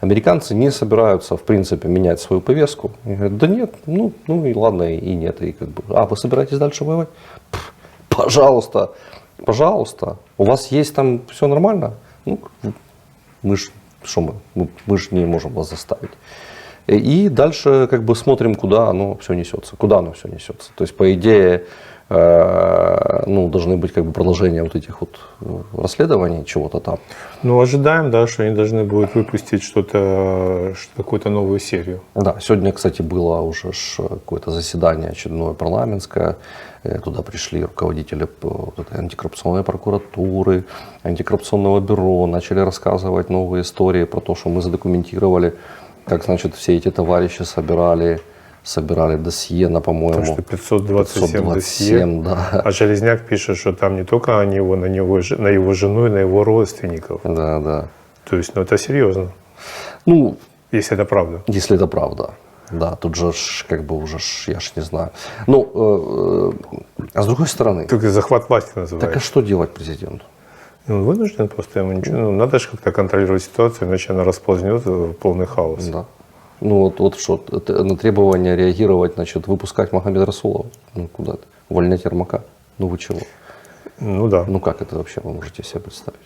Американцы не собираются, в принципе, менять свою повестку. Они говорят, да нет, ну, ну и ладно, и нет. И как бы, а вы собираетесь дальше воевать? Пф, Пожалуйста, пожалуйста. У вас есть там все нормально? Ну, мы ж, что мы? Мы, мы же не можем вас заставить. И дальше как бы смотрим, куда оно все несется. Куда оно все несется. То есть, по идее, ну, должны быть как бы продолжения вот этих вот э, расследований чего-то там. Ну, ожидаем, да, что они должны будут выпустить что-то, что- какую-то новую серию. Да, сегодня, кстати, было уже какое-то заседание очередное парламентское. Э, Туда пришли руководители п- вот этой антикоррупционной прокуратуры, антикоррупционного бюро, начали рассказывать новые истории про то, что мы задокументировали, как, значит, все эти товарищи собирали, собирали досье на, Потому по-моему, что 527 досье. 527, да. А Железняк пишет, что там не только на него, на, него, на его жену и на его родственников. Да, да. То есть, ну это серьезно, Ну, если это правда. Если это правда. Да, тут же ж, как бы уже, ж, я ж не знаю. Ну, э, э, а с другой стороны, Только захват власти так а называется. что делать президенту? Он вынужден просто ему ничего. Ну, надо же как-то контролировать ситуацию, иначе она расползнет в полный хаос. Да. Ну вот, вот что, на требование реагировать, значит, выпускать Магомеда Расулова. Ну куда это? Увольнять Ермака. Ну вы чего? Ну да. Ну как это вообще вы можете себе представить?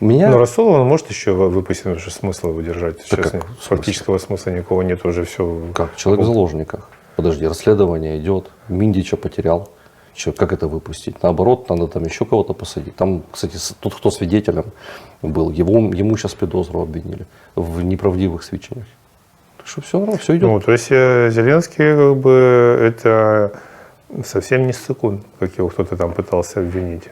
Меня... Но Расулова он может еще выпустить, потому что смысла его держать. Сейчас как? нет. Фактического смысла никого нет, уже все. Как? Человек в заложниках. Подожди, расследование идет. Миндича потерял. Че, как это выпустить? Наоборот, надо там еще кого-то посадить. Там, кстати, тот, кто свидетелем был, его, ему сейчас педозру обвинили в неправдивых сведчениях. Что все все идет. Ну, то есть э, Зеленский как бы это совсем не сыкун, как его кто-то там пытался обвинить.